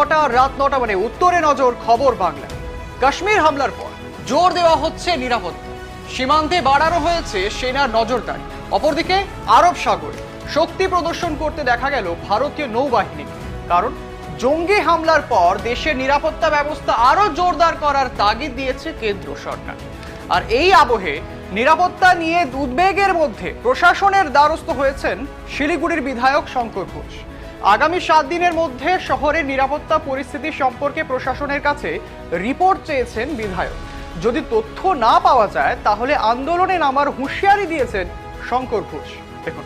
নটা, রাত নটা মানে উত্তরে নজর, খবর বাংলা। কাশ্মীর হামলার পর জোর দেওয়া হচ্ছে নিরাপত্তা। সীমান্তে বাড়ানো হয়েছে সেনার নজরদারি। অপরদিকে আরব সাগরে শক্তি প্রদর্শন করতে দেখা গেল ভারতীয় নৌবাহিনী। কারণ জঙ্গি হামলার পর দেশের নিরাপত্তা ব্যবস্থা আরও জোরদার করার তাগিদ দিয়েছে কেন্দ্র সরকার। আর এই আবহে নিরাপত্তা নিয়ে উদ্বেগের মধ্যে প্রশাসনের দ্বারস্থ হয়েছেন শিলিগুড়ির বিধায়ক শঙ্কর ঘোষ। আগামী সাত দিনের মধ্যে শহরের নিরাপত্তা পরিস্থিতি সম্পর্কে প্রশাসনের কাছে রিপোর্ট চেয়েছেন বিধায়ক। যদি তথ্য না পাওয়া যায়, তাহলে আন্দোলনে নামার হুঁশিয়ারি দিয়েছেন শঙ্কর ঘোষ। দেখুন।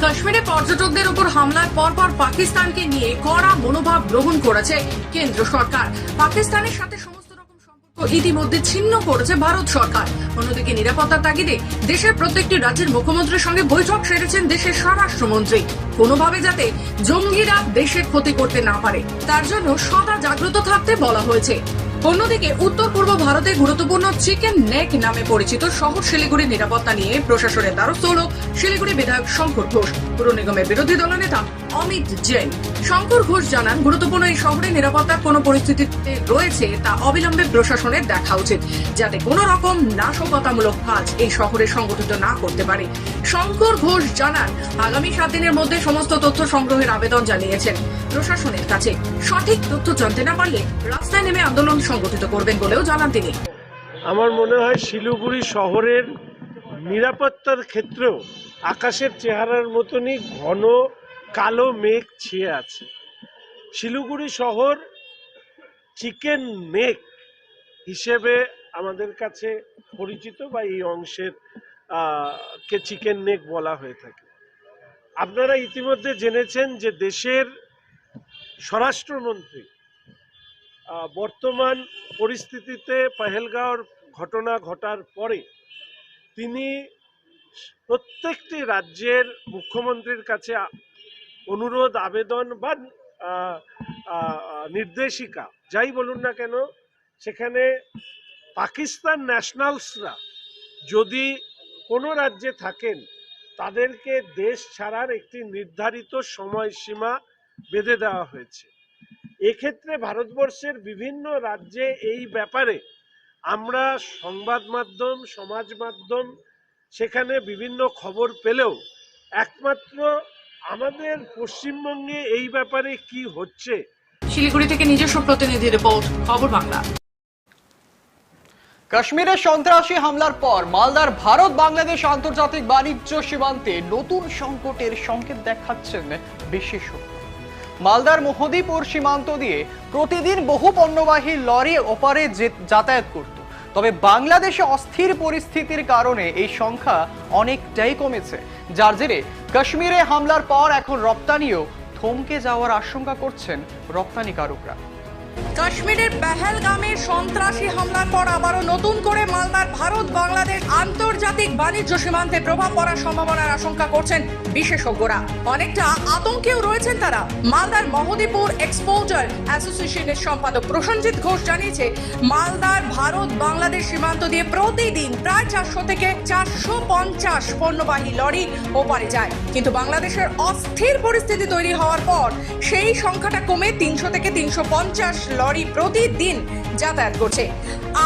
কাশ্মীরে পর্যটকদের উপর হামলার পরপর পাকিস্তানকে নিয়ে কড়া মনোভাব গ্রহণ করেছে কেন্দ্র সরকার। পাকিস্তানের সাথে ইতিমধ্যে ছিন্ন করেছে ভারত সরকার। অন্যদিকে নিরাপত্তার তাগিদে দেশের প্রত্যেকটি রাজ্যের মুখ্যমন্ত্রীর সঙ্গে বৈঠক সেরেছেন দেশের স্বরাষ্ট্রমন্ত্রী। কোনোভাবে যাতে জঙ্গিরা দেশের ক্ষতি করতে না পারে, তার জন্য সদা জাগ্রত থাকতে বলা হয়েছে। অন্যদিকে উত্তর পূর্ব ভারতে গুরুত্বপূর্ণ চিকেন নেক নামে পরিচিত শহর শিলিগুড়ির নিরাপত্তা নিয়ে প্রশাসনের দ্বারস্থ হল শিলিগুড়ি বিধায়ক শঙ্কর ঘোষ। পুর নিগমের বিরোধী দলনেতা অমিত জৈন। শঙ্কর ঘোষ জানান, গুরুত্বপূর্ণ এই শহরে নিরাপত্তার কোন পরিস্থিতিতে রয়েছে তা অবিলম্বে প্রশাসনের দেখা উচিত, যাতে কোনো রকম নাশকতামূলক কাজ এই শহরে সংগঠিত না করতে পারে। শঙ্কর ঘোষ জানান, আগামী সাত দিনের মধ্যে সমস্ত তথ্য সংগ্রহের আবেদন জানিয়েছেন। প্রশাসনের কাছে সঠিক তথ্য জানতে না পারলে রাস্তায় নেমে আন্দোলন সংগঠিত করবেন বলেও জানান তিনি। আমার মনে হয় শিলিগুড়ি শহরের নিরাপত্তার ক্ষেত্রেও আকাশের চেহারার মতনই ঘন কালো মেঘ ছেয়ে আছে। শিলিগুড়ি শহর চিকেন নেক হিসেবে আমাদের কাছে পরিচিত বা এই অংশের কে চিকেন নেক বলা হয়ে থাকে। আপনারা ইতিমধ্যে জেনেছেন যে দেশের স্বরাষ্ট্রমন্ত্রী বর্তমান পরিস্থিতিতে পহেলগাঁওর ঘটনা ঘটার পরে তিনি প্রত্যেকটি রাজ্যের মুখ্যমন্ত্রীর কাছে অনুরোধ, আবেদন বা নির্দেশিকা, যাই বলুন না কেন, সেখানে পাকিস্তান ন্যাশনালসরা যদি কোনো রাজ্যে থাকেন, তাদেরকে দেশ ছাড়ার একটি নির্ধারিত সময়সীমা বেঁধে দেওয়া হয়েছে। এক্ষেত্রে ভারতবর্ষের বিভিন্ন রাজ্যে এই ব্যাপারে আমরা সংবাদ মাধ্যম সমাজ মাধ্যম সেখানে বিভিন্ন খবর পেলেও একমাত্র আমাদের পশ্চিমবঙ্গে এই ব্যাপারে কি হচ্ছে? শিলিগুড়ি থেকে নিজস্ব প্রতিনিধি রিপোর্ট খবর বাংলা। কাশ্মীরের সন্ত্রাসী হামলার পর মালদার ভারত বাংলাদেশ আন্তর্জাতিক বাণিজ্য সীমান্তে নতুন সংকটের সংকেত দেখাচ্ছেন বিশেষজ্ঞ। মালদার মহদিপুর সীমান্ত দিয়ে প্রতিদিন বহু পণ্যবাহী লরি ওপারে যাতায়াত করত। তবে বাংলাদেশে অস্থির পরিস্থিতির কারণে এই সংখ্যা অনেকটাই কমেছে। যার জেরে কাশ্মীরে হামলার পর এখন রপ্তানিও থমকে যাওয়ার আশঙ্কা করছেন রপ্তানিকারকরা। কাশ্মীরের পেহেলগামে সন্ত্রাসী হামলার পর আবারও নতুন করে মালদার ভারত, বাংলাদেশ আন্তর্জাতিক বাণিজ্য সীমান্তে প্রভাব পড়ার সম্ভাবনার আশঙ্কা করছেন বিশেষজ্ঞরা। অনেকটা আতঙ্কেও রয়েছেন তারা। মালদার মহদীপুর এক্সপোর্টার অ্যাসোসিয়েশনের সম্পাদক প্রসেনজিৎ ঘোষ জানিয়েছে, মালদার ভারত, বাংলাদেশ সীমান্ত দিয়ে প্রতিদিন প্রায় চারশো থেকে চারশো পঞ্চাশ পণ্যবাহী লরি ওপারে যায়। কিন্তু বাংলাদেশের অস্থির পরিস্থিতি তৈরি হওয়ার পর সেই সংখ্যাটা কমে তিনশো থেকে তিনশো পঞ্চাশ লরি প্রতিদিন যাতায়াত করছে।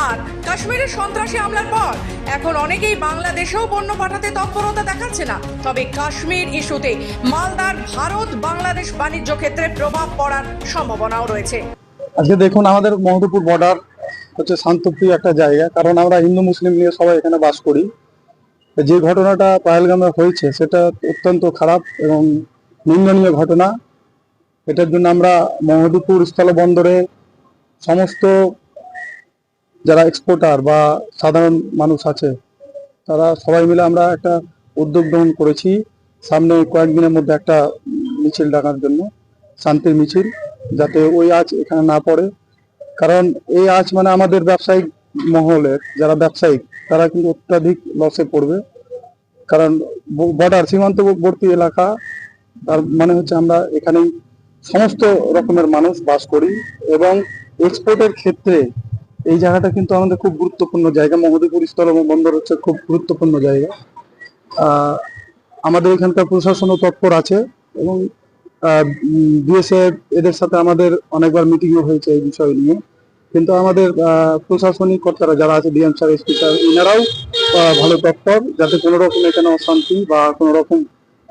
আর কাশ্মীরের সন্ত্রাসী হামলার পর এখন অনেকেই বাংলাদেশেও পণ্য পাঠাতে তৎপরতা দেখাচ্ছে না। তবে কাশ্মীর ইস্যুতে মালদার ভারত বাংলাদেশ বাণিজ্য ক্ষেত্রে প্রভাব পড়ার সম্ভাবনাও রয়েছে। আজকে দেখুন, আমাদের মহদপুর বর্ডার হচ্ছে শান্তপ্রিয় একটা জায়গা। কারণ আমরা হিন্দু, মুসলিম নিয়ে সবাই এখানে বাস করি। যে ঘটনাটা পাহেলগামে হয়েছে, সেটা অত্যন্ত খারাপ এবং নিন্দনীয় ঘটনা। এটার জন্য আমরা মহদপুর স্থলবন্দরে সমস্ত যারা এক্সপোর্টার বা সাধারণ মানুষ আছে, তারা সবাই মিলে আমরা একটা উদ্যোগ গ্রহণ করেছি। সামনে কয়েকদিনের মধ্যে একটা মিছিল ডাকার জন্য, শান্তির মিছিল, যাতে ওই আজ এখানে না পড়ে। কারণ এই আজ মানে আমাদের ব্যবসায়িক মহলের যারা ব্যবসায়িক, তারা কিন্তু অত্যাধিক লসে পড়বে। কারণ বর্ডার, সীমান্তবর্তী এলাকা, তার মানে হচ্ছে আমরা এখানেই সমস্ত রকমের মানুষ বাস করি এবং এক্সপোর্টের ক্ষেত্রে এই জায়গাটা কিন্তু আমাদের খুব গুরুত্বপূর্ণ জায়গা। মহদীপুর স্থল বন্দর হচ্ছে খুব গুরুত্বপূর্ণ জায়গা। আমাদের এখানকার প্রশাসনও তৎপর আছে এবং বিএসএফ এদের সাথে আমাদের অনেকবার মিটিংও হয়েছে এই বিষয় নিয়ে। কিন্তু আমাদের প্রশাসনিক কর্তারা যারা আছে, ডিএম স্যার, এসপি স্যার, এনারাও ভালো তৎপর। যাতে কোনো রকম এখানে অশান্তি বা কোনো রকম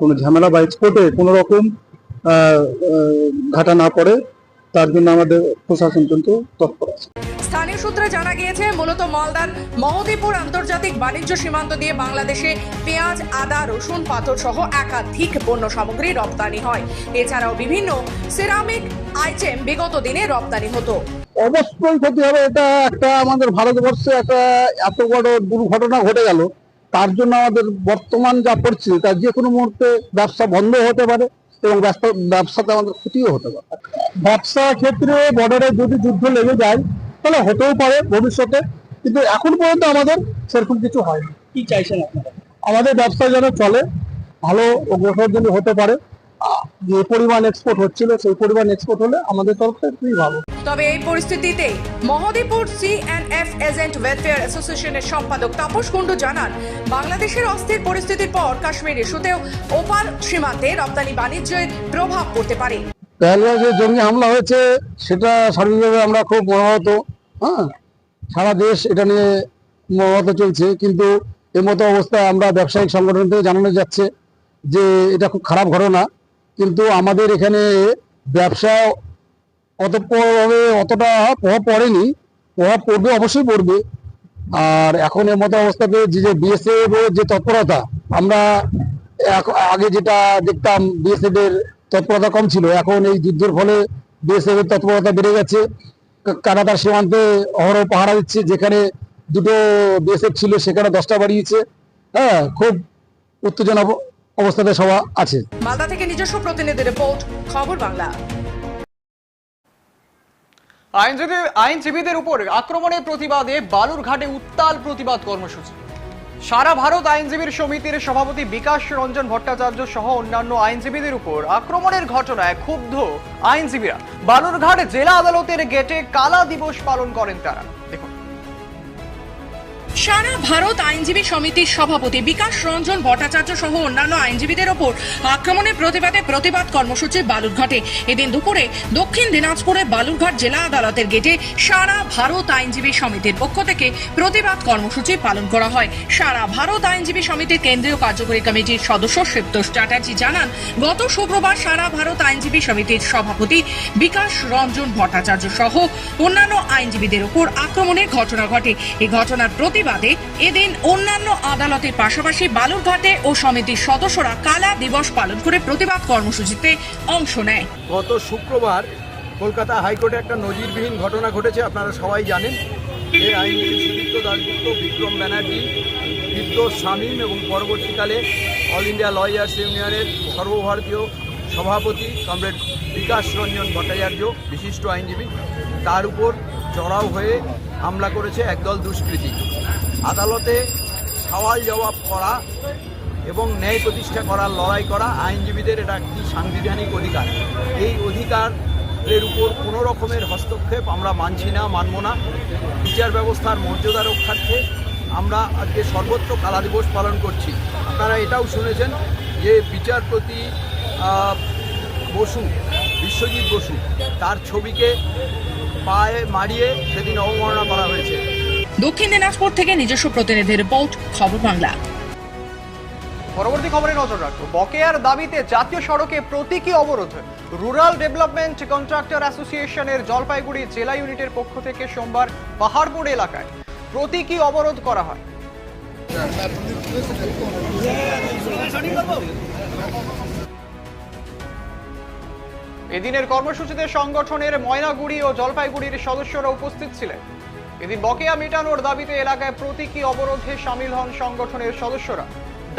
কোনো ঝামেলা বা এক্সপোর্টে কোনো রকম ঘাটা না পড়ে তার জন্য আমাদের প্রশাসন কিন্তু তৎপর আছে। স্থানীয় সূত্রে জানা গিয়েছে মূলত মালদার মহদীপুর আন্তর্জাতিক বাণিজ্য সীমান্ত দিয়ে বাংলাদেশে পেঁয়াজ আদা রসুন পাথর সহ একাধিক পণ্য সামগ্রী রপ্তানি হয়। এছাড়াও বিভিন্ন সিরামিক আইটেম বিগত দিনে রপ্তানি হতো। অবশ্যই ক্ষতি হবে এটা একটা আমাদের ভারতবর্ষে একটা এত বড় দুর্ঘটনা ঘটে গেল। তার জন্য আমাদের বর্তমান যা পরিস্থিতি তার যে কোনো মুহূর্তে ব্যবসা বন্ধ হতে পারে। এবং ব্যবসাতে আমাদের ক্ষতিও হতে পারে। ব্যবসা ক্ষেত্রে বর্ডারে যদি যুদ্ধ লেগে যায় তাহলে হতেও পারে ভবিষ্যতে কিন্তু এখন পর্যন্ত আমাদের সেরকম কিছু হয়নি। কি চাইছেন আপনারা? আমাদের ব্যবসা যেন চলে ভালো অগ্রসর যেন হতে পারে। যে পরিমাণ এক্সপোর্ট হচ্ছিল সেই পরিমাণ এক্সপোর্ট হলে আমাদের তরফ থেকে খুবই ভালো। তবে এই পরিস্থিতিতে মহদীপুর এফ এজেন্ট ওয়েলফেয়ার অ্যাসোসিয়েশনের সম্পাদক তাপস কুণ্ডু জানান বাংলাদেশের অস্থির পরিস্থিতির পর কাশ্মীর ইস্যুতেও ওপার সীমান্তে রপ্তানি বাণিজ্যের প্রভাব পড়তে পারে। পেহেলগাঁও যে জঙ্গি হামলা হয়েছে সেটা সার্বিকভাবে আমরা খুব মর্মাহত হ্যাঁ? সারা দেশ এটা নিয়ে মর্মাহত চলছে কিন্তু এর মতো অবস্থায় আমরা ব্যবসায়িক সংগঠন থেকে জানানো যাচ্ছে যে এটা খুব খারাপ ঘটনা। কিন্তু আমাদের এখানে ব্যবসা অতভাবে অতটা প্রভাব পড়েনি। প্রভাব পড়বে অবশ্যই পড়বে। আর এখন এর মতো অবস্থাতে যে বিএসএফ এর যে তৎপরতা, আমরা আগে যেটা দেখতাম বিএসএফ এর তৎপরতা কম ছিল। এখন এই যুদ্ধের ফলে বিএসএফ এর তৎপরতা বেড়ে গেছে। কানাডার সীমান্তে অহরহ পাহারা দিচ্ছে, যেখানে দুটো বিএসএফ ছিল সেখানে দশটা বাড়িয়েছে। হ্যাঁ খুব উত্তেজনা অবস্থাতে সবাই আছে। মালদা থেকে নিজস্ব প্রতিনিধি রিপোর্ট খবর বাংলা। আইনজীবী আইনজীবীদের উপর আক্রমণের প্রতিবাদে বালুরঘাটে উত্তাল প্রতিবাদ কর্মসূচি। সারা ভারত আইনজীবীর সমিতির সভাপতি বিকাশ রঞ্জন ভট্টাচার্য সহ অন্যান্য আইনজীবীদের উপর আক্রমণের ঘটনায় ক্ষুব্ধ আইনজীবীরা। বালুরঘাট জেলা আদালতের গেটে কালা দিবস পালন করেন তারা। সারা ভারত আইনজীবী সমিতির সভাপতি বিকাশ রঞ্জন ভট্টাচার্য সহ অন্যান্য আইনজীবীদের ওপর আক্রমণের প্রতিবাদে প্রতিবাদ কর্মসূচি বালুরঘাটে। এদিন দুপুরে দক্ষিণ দিনাজপুরে বালুরঘাট জেলা আদালতের গেটে সারা ভারত আইনজীবী সমিতির পক্ষ থেকে প্রতিবাদ কর্মসূচি পালন করা হয়। সারা ভারত আইনজীবী সমিতির কেন্দ্রীয় কার্যকরী কমিটির সদস্য শিবতোষ চ্যাটার্জি জানান, গত শুক্রবার সারা ভারত আইনজীবী সমিতির সভাপতি বিকাশ রঞ্জন ভট্টাচার্য সহ অন্যান্য আইনজীবীদের উপর আক্রমণের ঘটনা ঘটে। এই ঘটনার প্রতিবাদে এদিন অন্যান্য আদালতের পাশাপাশি বালুরঘাটে ও সমিতির সদস্যরা কালা দিবস পালন করে প্রতিবাদ কর্মসূচিতে অংশ নেয়। গত শুক্রবার কলকাতা হাইকোর্টে একটা নজিরবিহীন ঘটনা ঘটেছে, আপনারা সবাই জানেন। আইনজীবী বিক্রম ব্যানার্জি, বিদ্যুৎ শামীম এবং পরবর্তীকালে অল ইন্ডিয়া লয়ার্স ইউনিয়নের সর্বভারতীয় সভাপতি কমরেড বিকাশ রঞ্জন ভট্টাচার্য, বিশিষ্ট আইনজীবী, তার উপর চড়াও হয়ে হামলা করেছে একদল দুষ্কৃতী। আদালতে সওয়াল জবাব করা এবং ন্যায় প্রতিষ্ঠা করার লড়াই করা আইনজীবীদের এটা একটি সাংবিধানিক অধিকার। এই অধিকারের উপর কোনো রকমের হস্তক্ষেপ আমরা মানছি না, মানব না। বিচার ব্যবস্থার মর্যাদা রক্ষার্থে আমরা আজকে সর্বত্র কালা দিবস পালন করছি। আপনারা এটাও শুনেছেন যে বিচারপতি বসু, বিশ্বজিৎ বসু, তার ছবিকে পায়ে মারিয়ে সেদিন অবমাননা করা হয়েছে। দক্ষিণ দিনাজপুর থেকে নিজস্ব প্রতিনিধি রিপোর্ট, খবর বাংলা। পরবর্তী খবরে নজর রাখব। বকেয়ার দাবিতে জাতীয় সড়কে প্রতীকী অবরোধ। রুরাল ডেভেলপমেন্ট কন্ট্রাক্টর অ্যাসোসিয়েশনের জলপাইগুড়ি জেলা ইউনিটের পক্ষ থেকে সোমবার পাহাড়পুর এলাকায় প্রতীকী অবরোধ করা হয়। এদিনের কর্মসূচিতে সংগঠনের ময়নাগুড়ি ও জলপাইগুড়ির সদস্যরা উপস্থিত ছিলেন। এদিন বকেয়া মেটানোর দাবিতে এলাকায় প্রতীকী অবরোধে সামিল হন সংগঠনের সদস্যরা।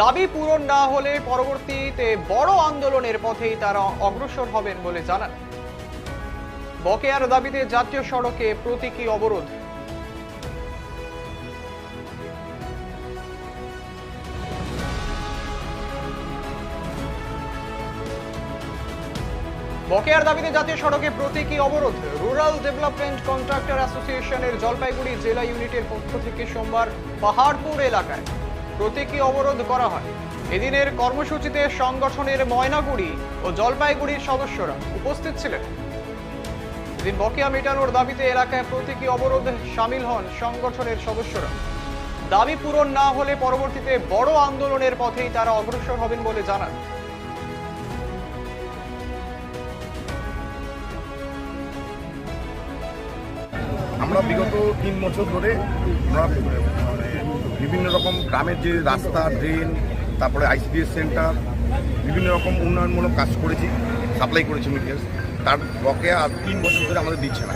দাবি পূরণ না হলে পরবর্তীতে বড় আন্দোলনের পথেই তারা অগ্রসর হবেন বলে জানান। বকেয়ার দাবিতে জাতীয় সড়কে প্রতীকী অবরোধ বকেয়ার দাবিতে জাতীয় সড়কে প্রতীকী অবরোধ। রুরাল ডেভেলপমেন্ট কন্ট্রাক্টর অ্যাসোসিয়েশনের জলপাইগুড়ি জেলা ইউনিটের পক্ষ থেকে সোমবার পাহাড়পুর এলাকায় প্রতীকী অবরোধ করা হয়। এদিনের কর্মসূচিতে সংগঠনের ময়নাগুড়ি ও জলপাইগুড়ির সদস্যরা উপস্থিত ছিলেন। এদিন বকেয়া মেটানোর দাবিতে এলাকায় প্রতীকী অবরোধে সামিল হন সংগঠনের সদস্যরা। দাবি পূরণ না হলে পরবর্তীতে বড় আন্দোলনের পথেই তারা অগ্রসর হবেন বলে জানান। আমরা বিগত তিন বছর ধরে আমরা মানে বিভিন্ন রকম গ্রামের যে রাস্তা ড্রেন তারপরে আইসিডিএস সেন্টার বিভিন্ন রকম উন্নয়নমূলক কাজ করেছি সাপ্লাই করেছি মিডিয়াস তার বকেয়া আর তিন বছর ধরে আমাদের দিচ্ছে না।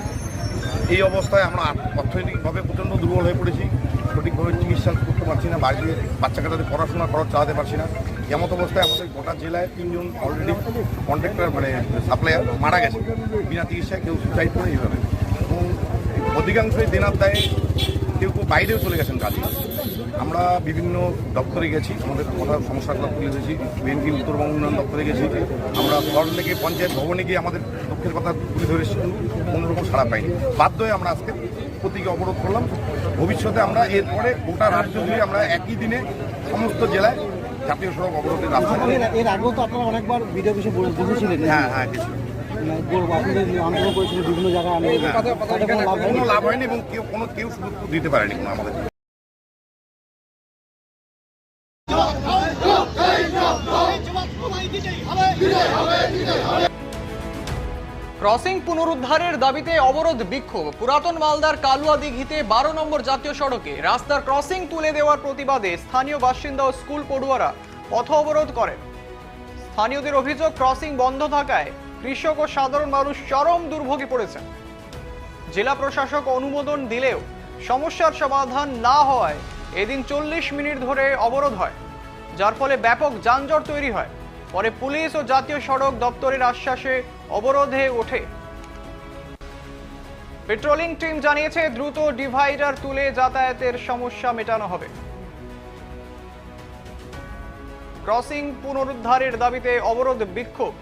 এই অবস্থায় আমরা অর্থনৈতিকভাবে প্রচণ্ড দুর্বল হয়ে পড়েছি। সঠিকভাবে চিকিৎসা করতে পারছি না, বাড়িতে বাচ্চা কাচ্চাদের পড়াশোনা, খরচ চালাতে পারছি না। এমন অবস্থায় আমাদের গোটা জেলায় তিনজন অলরেডি কন্ট্রাক্টর মানে সাপ্লায়ার মারা গেছে। বিনা চিকিৎসায় কেউ সুসাইড করে এইভাবে অধিকাংশই দেনার কেউ কেউ বাইরেও চলে গেছেন কাজে। আমরা বিভিন্ন দপ্তরে গেছি আমাদের কথা সমস্যাগুলো তুলে ধরেছি বিএনপি উত্তরবঙ্গ উন্নয়ন দপ্তরে গেছি। আমরা শহর থেকে পঞ্চায়েত ভবনে গিয়ে আমাদের দুঃখের কথা তুলে ধরেছি কোনোরকম সাড়া পাইনি। বাধ্য হয়ে আমরা আজকে প্রতীকে অবরোধ করলাম। ভবিষ্যতে আমরা এরপরে গোটা রাজ্য জুড়ে আমরা একই দিনে সমস্ত জেলায় জাতীয় সড়ক অবরোধের রাস্তা। এর আগেও তো আপনারা অনেকবার ভিডিও হ্যাঁ হ্যাঁ ক্রসিং পুনরুদ্ধারের দাবিতে অবরোধ বিক্ষোভ। পুরাতন মালদার কালুয়া দিঘিতে বারো নম্বর জাতীয় সড়কে রাস্তার ক্রসিং তুলে দেওয়ার প্রতিবাদে স্থানীয় বাসিন্দা ও স্কুল পড়ুয়ারা পথ অবরোধ করেন। স্থানীয়দের অভিযোগ, ক্রসিং বন্ধ থাকায় কৃষক ও সাধারণ মানুষ চরম দুর্ভোগে পড়েছেন। জেলা প্রশাসক অনুমোদন দিলেও সমস্যার সমাধান না হওয়ায় এদিন চল্লিশ মিনিট ধরে অবরোধ হয়, যার ফলে ব্যাপক যানজট তৈরি হয়। পরে পুলিশ ও জাতীয় সড়ক দপ্তরের আশ্বাসে অবরোধে ওঠে। পেট্রোলিং টিম জানিয়েছে, দ্রুত ডিভাইডার তুলে যাতায়াতের সমস্যা মেটানো হবে। ক্রসিং পুনরুদ্ধারের দাবিতে অবরোধ বিক্ষোভ।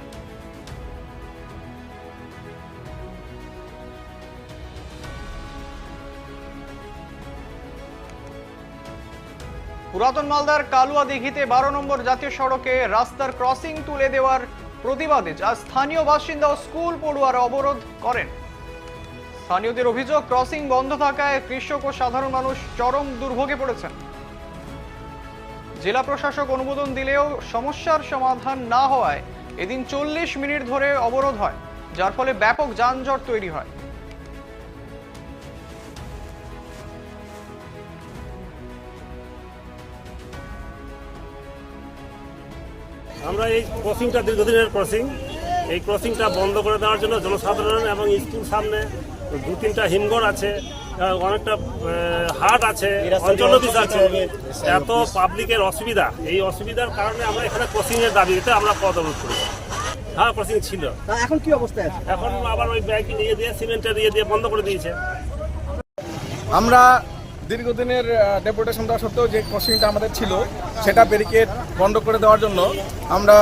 পুরাতন মালদার কালুয়া দিঘিতে বারো নম্বর জাতীয় সড়কে রাস্তার ক্রসিং তুলে দেওয়ার প্রতিবাদে যা স্থানীয় বাসিন্দা ও স্কুল পড়ুয়ারা অবরোধ করেন। স্থানীয়দের অভিযোগ, ক্রসিং বন্ধ থাকায় কৃষক ও সাধারণ মানুষ চরম দুর্ভোগে পড়েছেন। জেলা প্রশাসক অনুমোদন দিলেও সমস্যার সমাধান না হওয়ায় এদিন চল্লিশ মিনিট ধরে অবরোধ হয়, যার ফলে ব্যাপক যানজট তৈরি হয়। আমরা এই ক্রসিংটা দীর্ঘদিনের ক্রসিং এই ক্রসিংটা বন্ধ করে দেওয়ার জন্য জনসাধারণ এবং স্কুল সামনে দু তিনটা হিমঘর আছে অনেকটা হাট আছে অঞ্চল অফিস আছে। এত পাবলিকের অসুবিধা। এই অসুবিধার কারণে আমরা এখানে ক্রসিংয়ের এর দাবিতে আমরা পদ অবরোধ করি হ্যাঁ ক্রসিং ছিল। এখন কি অবস্থা আছে? এখন আবার ওই ব্যাগ নিয়ে দিয়ে সিমেন্টটা ইয়ে দিয়ে বন্ধ করে দিয়েছে। আমরা দীর্ঘদিনের ডেপুটেশন দেওয়া সত্ত্বেও যে ক্রসিংটা আমাদের ছিল, সেটা ব্যারিকেড বন্ধ করে দেওয়ার জন্য আমরা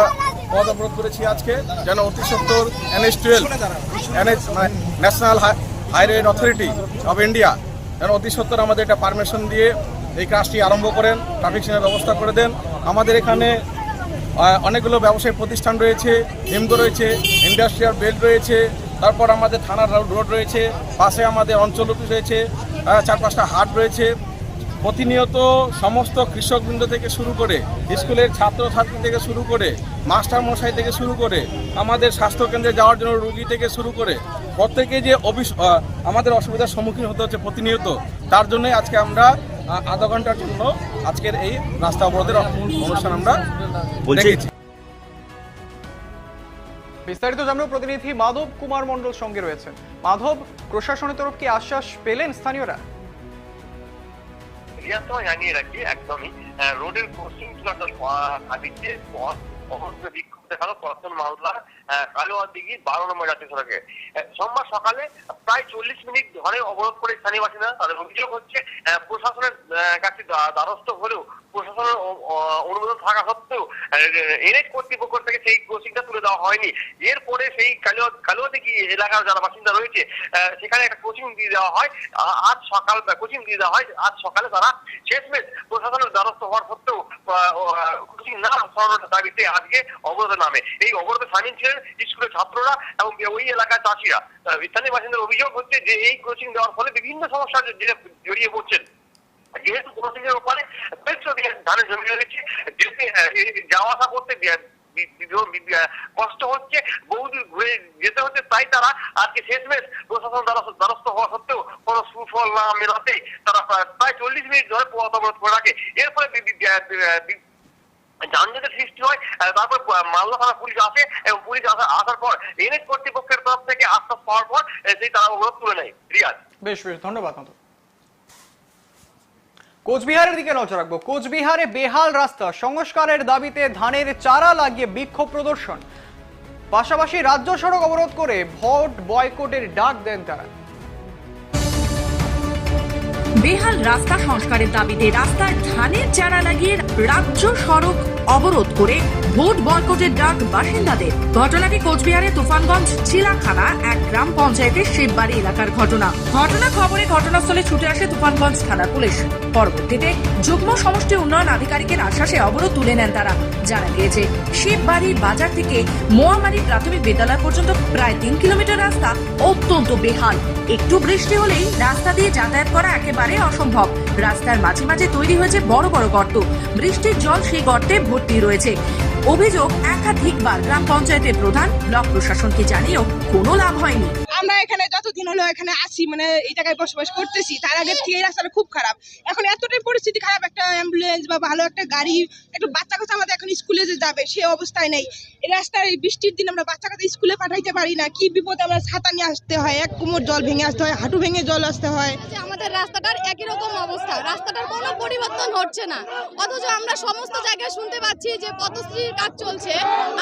পদ অবরোধ করেছি আজকে, যেন অতি সত্তর NH twelve national highway authority of India যেন অতি সত্তর আমাদের এটা পারমিশন দিয়ে এই কাজটি আরম্ভ করেন ট্রাফিক সিগন্যাল ব্যবস্থা করে দেন। আমাদের এখানে অনেকগুলো ব্যবসায়িক প্রতিষ্ঠান রয়েছে হিমগো রয়েছে ইন্ডাস্ট্রিয়াল বেল্ট রয়েছে, তারপর আমাদের থানার রোড রয়েছে, পাশে আমাদের অঞ্চল অফিস রয়েছে চার পাঁচটা হাট রয়েছে। প্রতিনিয়ত সমস্ত কৃষকবৃন্দ থেকে শুরু করে স্কুলের ছাত্রছাত্রী থেকে শুরু করে মাস্টার মশাই থেকে শুরু করে আমাদের স্বাস্থ্যকেন্দ্রে যাওয়ার জন্য রুগী থেকে শুরু করে প্রত্যেকে যে আহ, আমাদের অসুবিধার সম্মুখীন হতে হচ্ছে প্রতিনিয়ত তার জন্যই আজকে আমরা আধা ঘণ্টার জন্য আজকের এই রাস্তা অবরোধের অনুষ্ঠান আমরা রেখেছি বিস্তারিত জানব প্রতিনিধি মাধব কুমার মন্ডল সঙ্গে রয়েছেন। মাধব, প্রশাসনের তরফ কি আশ্বাস পেলেন স্থানীয়রা? জানিয়ে রাখি, একদমই। রোডের ক্রসিং পথ, অবস্থা বিক্ষোভ দেখাল প্রথম মালদা কালোয়া দিঘি বারো নম্বর জাতীয় সড়কে। সোমবার সকালে প্রায় চল্লিশ মিনিট ধরে অবরোধ করে স্থানীয় বাসিন্দা তাদের অভিযোগ হচ্ছে প্রশাসনের কাছে দ্বারস্থ হলেও প্রশাসনের অনুমোদন থাকা সত্ত্বেও এনএইচ কর্তৃপক্ষ থেকে সেই ক্রসিংটা তুলে দেওয়া হয়নি। এরপরে সেই কালোয়া কালোয়া দিঘি এলাকার যারা বাসিন্দা রয়েছে সেখানে একটা কোচিং দিয়ে দেওয়া হয়। আজ সকাল কোচিং দিয়ে দেওয়া হয়। আজ সকালে তারা শেষমেশ প্রশাসনের দ্বারস্থ হওয়ার সত্ত্বেও কোচিং না সরানোর দাবিতে আজকে অবরোধে নামে। এই অবরোধে সামিল ছিলেন স্কুলের ছাত্ররা এবং ওই এলাকার চাষিরা। স্থানীয় বাসিন্দার অভিযোগ হচ্ছে যে এই কোচিং দেওয়ার ফলে বিভিন্ন সমস্যা জড়িয়ে পড়ছেন। যেহেতু কোচিংয়ের ওপারে বেশ ধানের জমি রয়েছে, যেতে যাওয়া আসা করতে কষ্ট হচ্ছে, বহুদূর ঘুরে যেতে হচ্ছে, তাই তারা আজকে শেষমেশ প্রশাসন দ্বারস্থ হওয়া সত্ত্বেও কোনো সুফল না মেলাতে তারা প্রায়- চল্লিশ মিনিট ধরে পথ অবরোধ করে রাখে। এরপরে যানজটের সৃষ্টি হয় তারপর মালদা থানা পুলিশ আসে, এবং পুলিশ আসা- আসার পর এনএস কর্তৃপক্ষের তরফ থেকে আশ্বাস পাওয়ার পর সেই তারা অবরোধ তুলে নেয়। রিয়াজ। বেশ বেশ, ধন্যবাদ কোচবিহারের দিকে নজর রাখব। কোচবিহারে বেহাল রাস্তা। সংস্কারের দাবিতে ধানের চারা লাগিয়ে বিক্ষোভ প্রদর্শন। পাশাপাশি রাজ্য সড়ক অবরোধ করে ভোট বয়কটের ডাক দেন তারা। বেহাল রাস্তা সংস্কারের দাবিতে রাস্তার ধানের চারা লাগিয়ে রাজ্য সড়ক অবরোধ করে ভোট বয়কটের ডাক বাসিন্দাদের। ঘটনাটি কোচবিহারের তুফানগঞ্জ চিলাখানা, এক গ্রাম পঞ্চায়েতের শিববাড়ি এলাকার ঘটনা। ঘটনা খবরে ঘটনাস্থলে ছুটে আসে তুফানগঞ্জ থানার পুলিশ। পরবর্তীতে যুগ্ম সমষ্টি উন্নয়ন আধিকারিকের আশ্বাসে অবরোধ তুলে নেন তারা। জানা গিয়েছে, শিববাড়ি বাজার থেকে মোয়ামারি প্রাথমিক বিদ্যালয় পর্যন্ত প্রায় তিন কিলোমিটার রাস্তা অত্যন্ত বেহাল। একটু বৃষ্টি হলেই রাস্তা দিয়ে যাতায়াত করা একেবারে অসম্ভব। রাস্তার মাঝে মাঝে তৈরি হয়েছে বড় বড় গর্ত। বৃষ্টির জল সেই গর্তে ভর্তি রয়েছে। অভিযোগ একাধিকবার গ্রাম পঞ্চায়েতের প্রধান, ব্লক প্রশাসনকে জানিয়েও কোনো লাভ হয়নি। আমরা এখানে যতদিন হলো এখানে আসি মানে এই জায়গায় বসবাস করতেছি তার আগে থেকে এই রাস্তাটা খুব খারাপ। এখন এতটাই পরিস্থিতি খারাপ একটা অ্যাম্বুলেন্স বা ভালো একটা গাড়ি একটু বাচ্চা কাচ্চা আমাদের এখন স্কুলে যে যাবে সে অবস্থায় নেই। এই রাস্তায় বৃষ্টির দিন আমরা বাচ্চা কাচ্চা স্কুলে পাঠাইতে পারি না। কি বিপদে আমরা ছাতা নিয়ে আসতে হয় এক কোমর জল ভেঙে আসতে হয় হাঁটু ভেঙে জল আসতে হয়। আমাদের রাস্তাটার একই রকম অবস্থা। রাস্তাটার কোনো পরিবর্তন হচ্ছে না। অথচ আমরা সমস্ত জায়গায় শুনতে পাচ্ছি যে পথশ্রীর কাজ চলছে।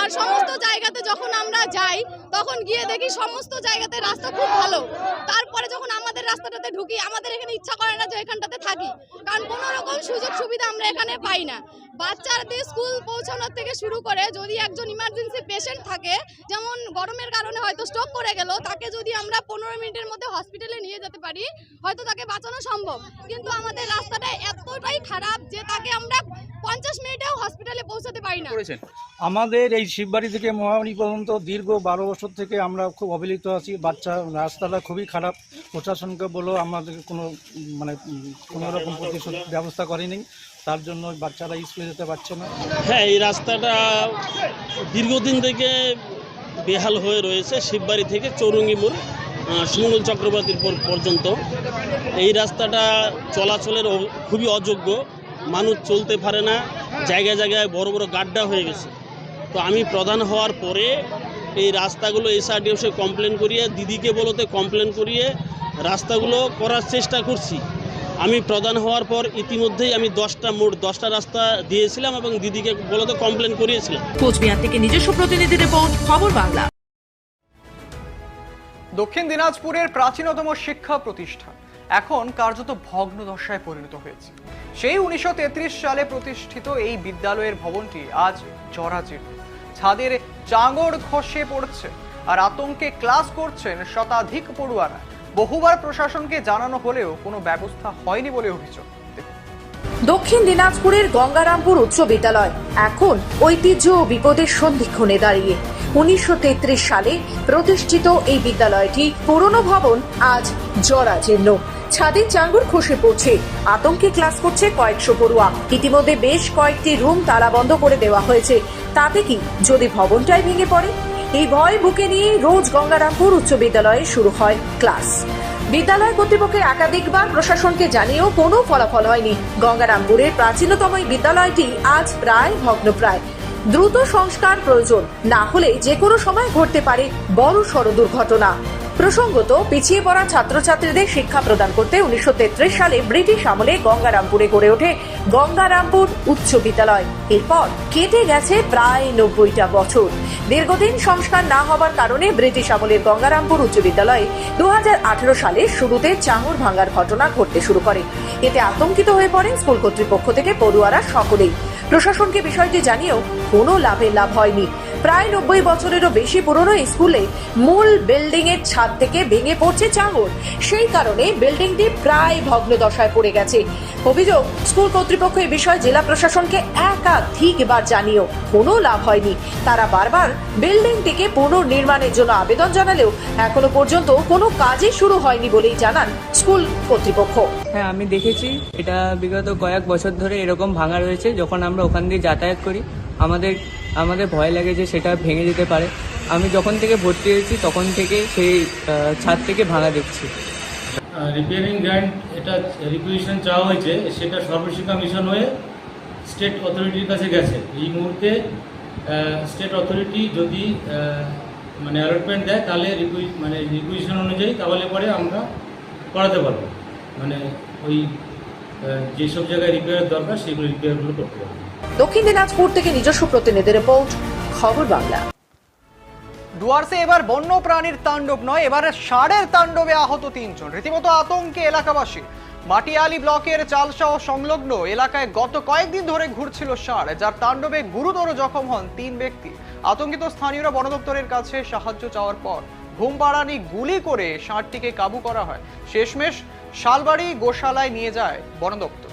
আর সমস্ত জায়গাতে যখন আমরা যাই তখন গিয়ে দেখি সমস্ত জায়গাতে রাস্তা খুব ভালো। তারপরে যখন আমাদের রাস্তাটাতে ঢুকি, আমাদের এখানে ইচ্ছা করে না যে এখানটাতে থাকি। কারণ কোনো রকম সুযোগ সুবিধা আমরা এখানে পাই না। বাচ্চাদের স্কুল পৌঁছানোর থেকে শুরু করে যদি একজন ইমার্জেন্সি পেশেন্ট থাকে যেমন গরমের কারণে হয়তো স্ট্রোক করে গেল তাকে যদি আমরা পনেরো মিনিটের মধ্যে হসপিটালে নিয়ে যেতে পারি হয়তো তাকে বাঁচানো সম্ভব। কিন্তু আমাদের রাস্তাটা এতটাই খারাপ যে তাকে আমরা পঞ্চাশ মিনিটেও হসপিটালে পৌঁছাতে পারি না। আমাদের এই শিববাড়ি থেকে মহামারী পর্যন্ত দীর্ঘ বারো বছর থেকে আমরা খুব অবহেলিত আছি। বাচ্চা রাস্তাটা খুবই খারাপ। প্রশাসনকে বলো আমাদের কোনো মানে কোনো রকম প্রতিশোধ ব্যবস্থা করেনি। তার জন্য বাচ্চারা স্কুলে যেতে পারছে না। হ্যাঁ এই রাস্তাটা দীর্ঘদিন থেকে বেহাল হয়ে রয়েছে শিববাড়ি থেকে চৌরঙ্গি মোড় আহ, সুমঙ্গল চক্রবর্তীর পর- পর্যন্ত। এই রাস্তাটা চলাচলের খুবই অযোগ্য। মানুষ চলতে পারে না জায়গায় জায়গায় বড় বড় গাড্ডা হয়ে গেছে। তো আমি প্রধান হওয়ার পরে এই রাস্তাগুলো এসআরডি অফিসে কমপ্লেন করিয়ে দিদিকে বলতে কমপ্লেন করিয়ে রাস্তাগুলো করার চেষ্টা করছি। আমি প্রদান হওয়ার পর ইতিমধ্যেই আমি দশটা মোট দশটা রাস্তা দিয়েছিলাম এবং দিদিকে বলতে কমপ্লেন করিয়েছিলাম। কোচবিহার থেকে নিজস্ব প্রতিনিধি রিপোর্ট খবর বাংলা। দক্ষিণ দিনাজপুরের প্রাচীনতম শিক্ষা প্রতিষ্ঠান এখন কার্যত ভগ্ন দশায় পরিণত হয়েছে। সেই উনিশশো তেত্রিশ সালে প্রতিষ্ঠিত এই বিদ্যালয়ের ভবনটি আজ জরাজীর্ণ। ছাদের চাঙড় খসে পড়ছে আর আতঙ্কে ক্লাস করছেন শতাধিক পড়ুয়ারা। বহুবার প্রশাসনকে জানানো হলেও কোনো ব্যবস্থা হয়নি বলে অভিযোগ। দক্ষিণ দিনাজপুরের গঙ্গারামপুর উচ্চ বিদ্যালয়। এখন ঐতিহ্য ও বিপদের সন্ধিক্ষণে দাঁড়িয়ে। উনিশশো তেত্রিশ সালে প্রতিষ্ঠিত এই বিদ্যালয়টি পুরনো ভবন, আজ জরাজীর্ণ। ছাদের চাঙ্গুর খসে পড়ছে। আতঙ্কে ক্লাস করছে কয়েকশো পড়ুয়া। ইতিমধ্যে বেশ কয়েকটি রুম তালা বন্ধ করে দেওয়া হয়েছে। তাতে কি যদি ভবনটাই ভেঙে পড়ে? এই ভয় বুকে নিয়ে রোজ গঙ্গারামপুর উচ্চ বিদ্যালয়ে শুরু হয় ক্লাস। বিদ্যালয় কর্তৃপক্ষের একাধিকবার প্রশাসনকে জানিয়েও কোনো ফলাফল হয়নি। গঙ্গারামপুরের প্রাচীনতম এই বিদ্যালয়টি আজ প্রায় ভগ্নপ্রায়। দ্রুত সংস্কার প্রয়োজন, না হলে যে কোনো সময় ঘটতে পারে বড় সড় দুর্ঘটনা। প্রসঙ্গত, পিছিয়ে পড়া ছাত্রছাত্রীদের শিক্ষা প্রদান করতে উনিশশো তেত্রিশ সালে ব্রিটিশ আমলে গঙ্গারামপুরে গড়ে ওঠে গঙ্গারামপুর উচ্চ বিদ্যালয়। এরপর কেটে গেছে প্রায় নব্বইটা বছর। দীর্ঘদিন সংস্কার না হবার কারণে ব্রিটিশ আমলের গঙ্গারামপুর উচ্চ বিদ্যালয়ে দু হাজার আঠারো সালে শুরুতে চাঙর ভাঙার ঘটনা ঘটতে শুরু করে। এতে আতঙ্কিত হয়ে পড়েন স্কুল কর্তৃপক্ষ থেকে পড়ুয়ারা সকলেই। প্রশাসনকে বিষয়টি জানিয়েও কোনো লাভের লাভ হয়নি। প্রায় নব্বই বছরেরও বেশি পুরনো স্কুলে মূল বিল্ডিং এর ছাদ থেকে ভেঙে পড়ছে চাঙর সেই কারণে বিল্ডিংটি প্রায় ভগ্ন দশায় পড়ে গেছে। অভিযোগ, স্কুল কর্তৃপক্ষ এই বিষয়ে জেলা প্রশাসনকে একাধিকবার জানিয়েও কোনো লাভ হয়নি। তারা বারবার বিল্ডিংটিকে পুনর্নির্মাণের জন্য আবেদন জানালেও এখনও পর্যন্ত কোনো কাজই শুরু হয়নি বলেই জানান স্কুল কর্তৃপক্ষ। হ্যাঁ আমি দেখেছি। এটা বিগত কয়েক বছর ধরে এরকম ভাঙা রয়েছে। যখন আমরা ওখান দিয়ে যাতায়াত করি, আমাদের আমাদের ভয় লাগে যে সেটা ভেঙে যেতে পারে। আমি যখন থেকে ভর্তি হয়েছি, তখন থেকে সেই ছাদ থেকে ভাঙা দেখছি। রিপেয়ারিং গ্র্যান্ট এটা রিকুইজিশন চাওয়া হয়েছে, সেটা সর্বশিক্ষা মিশন হয়ে স্টেট অথরিটির কাছে গেছে। এই মুহূর্তে স্টেট অথরিটি যদি মানে অ্যালটমেন্ট দেয়, তাহলে রিকুই মানে রিকুইজিশন অনুযায়ী তাহলে পরে আমরা করাতে পারব। মানে ওই যেসব জায়গায় রিপেয়ার দরকার, সেগুলো রিপেয়ারগুলো করতে পারব। দক্ষিণ দিনাজপুর থেকে নিজস্ব প্রতিনিধি রিপোর্ট, খবর বাংলা। ডুয়ার্সে এবার বন্য প্রাণীর তাণ্ডব নয়, এবারে ষাঁড়ের তাণ্ডবে আহত তিনজন। রীতিমতো আতঙ্কে এলাকাবাসী। মাটিয়ালি ব্লকের চালসা ও সংলগ্ন এলাকায় গত কয়েকদিন ধরে ঘুরছিল ষাঁড়, যার তাণ্ডবে গুরুতর জখম হন তিন ব্যক্তি। আতঙ্কিত স্থানীয়রা বন দপ্তরের কাছে সাহায্য চাওয়ার পর ঘুম পাড়ানি গুলি করে ষাঁড়টিকে কাবু করা হয়। শেষমেশ শালবাড়ি গোশালায় নিয়ে যায় বন দপ্তর।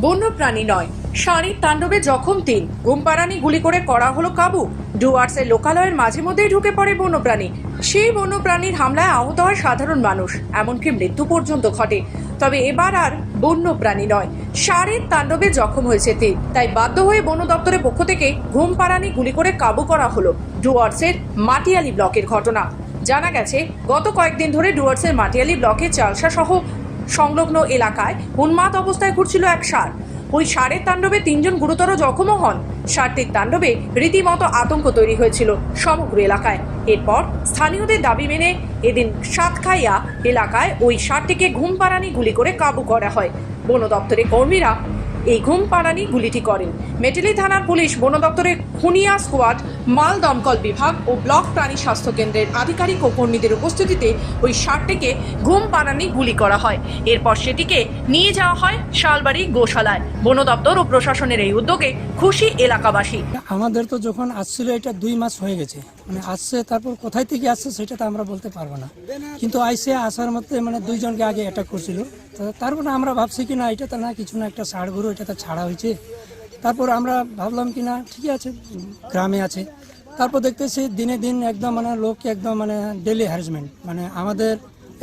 বন্য প্রাণী নয়। ষাঁড়ির তাণ্ডবে জখম তিন। ঘুমপাড়ানি গুলি করে করা হলো কাবু। ডুয়ার্সের লোকালয়ের মাঝে মধ্যেই ঢুকে পড়ে বন্যপ্রাণী। সেই বন্যপ্রাণীর হামলায় আহত হয় সাধারণ মানুষ। এমনকি মৃত্যু পর্যন্ত ঘটে। তবে এবার আর বন্য প্রাণী নয়। ষাঁড়ের তাণ্ডবে জখম হয়েছে তিন। তাই বাধ্য হয়ে বন দপ্তরের পক্ষ থেকে ঘুমপাড়ানি গুলি করে কাবু করা হলো ডুয়ার্সের মাটিয়ালি ব্লকের ঘটনা। জানা গেছে, গত কয়েকদিন ধরে ডুয়ার্সের মাটিয়ালি ব্লকের চালসা সহ সংলগ্ন এলাকায় উন্মাদ অবস্থায় ঘুরছিল এক ষাঁড়। ওই ষাঁড়ের তাণ্ডবে তিনজন গুরুতর জখমও হন। ষাঁড়টির তাণ্ডবে রীতিমতো আতঙ্ক তৈরি হয়েছিল সমগ্র এলাকায়। এরপর স্থানীয়দের দাবি মেনে এদিন সাতখাইয়া এলাকায় ওই ষাঁড়টিকে ঘুম পাড়ানি গুলি করে কাবু করা হয়। বন দপ্তরের কর্মীরা এই ঘুম পাড়ানি গুলিটি করেন। মেটেলি থানার পুলিশ, বন দপ্তরের খুনিয়া স্কোয়াড, মাল দমকল বিভাগ ও ব্লক প্রাণী স্বাস্থ্য কেন্দ্রের আধিকারিক ও কর্মীদের উপস্থিতিতে ওই ষাঁড়টিকে ঘুম পাড়ানি গুলি করা হয়। এরপর সেটিকে নিয়ে যাওয়া হয় শালবাড়ি গোশালায়। বন দপ্তর ও প্রশাসনের এই উদ্যোগে খুশি এলাকাবাসী। আমাদের তো যখন আসছিল, এটা দুই মাস হয়ে গেছে। মানে আসছে, তারপর কোথায় থেকে আসছে সেটা তো আমরা বলতে পারব না। কিন্তু আইসে আসার মধ্যে মানে দুইজনকে আগে অ্যাটাক করছিল। তো তারপর আমরা ভাবছি কি না, এটা তো না কিছু না, একটা ষাড় গরু, এটা তো ছাড়া হয়েছে। তারপর আমরা ভাবলাম কি না ঠিকই আছে, গ্রামে আছে। তারপর দেখতেছি দিনে দিন একদম মানে লোক একদম মানে ডেলি হ্যারাসমেন্ট মানে আমাদের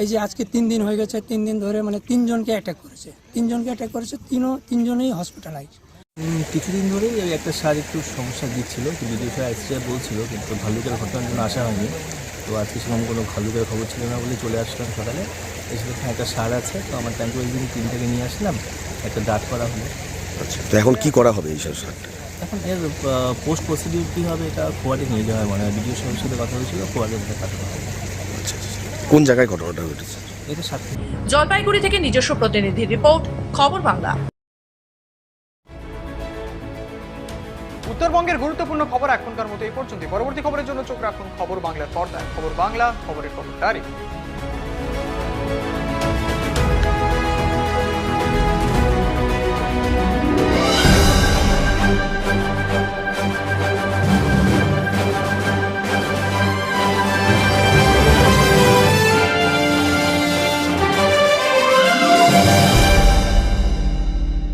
এই যে আজকে তিন দিন হয়ে গেছে, তিন দিন ধরে মানে তিনজনকে অ্যাটাক করেছে। তিনজনকে অ্যাটাক করেছে, তিনও, তিনজনেই হসপিটালাইজ কিছুদিন ধরেই ওই একটা সার একটু সমস্যা দিচ্ছিল কিন্তু সে আইসিআর বলছিল কিন্তু ভাল্লুকের ঘটনার জন্য আসা হয়নি। তো আজকে সেরকম কোনো ভাল্লুকের খবর ছিল না বলে চলে আসলাম সকালে। এসে দেখলাম একটা সার আছে তো আমার ট্যাঙ্ক ওই দিন থেকে নিয়ে আসলাম একটা দাঁত করা হলো। আচ্ছা তো এখন কি করা হবে এইসব সারটা এখন এর পোস্ট প্রসিডিউর কী হবে এটা কোয়ার্টে নিয়ে যাওয়া হয় মানে বিডিও সাহেবের সাথে কথা হয়েছিল যেটা পাঠানো হবে। আচ্ছা কোন জায়গায় ঘটনাটা ঘটেছে? জলপাইগুড়ি থেকে নিজস্ব প্রতিনিধি রিপোর্ট খবর বাংলা। উত্তরবঙ্গের গুরুত্বপূর্ণ খবর এখনকার মতো এই পর্যন্ত পরবর্তী খবরের জন্য চোখ রাখুন খবর বাংলার পর্দায়। খবর বাংলা, খবরের খবর তারিখ।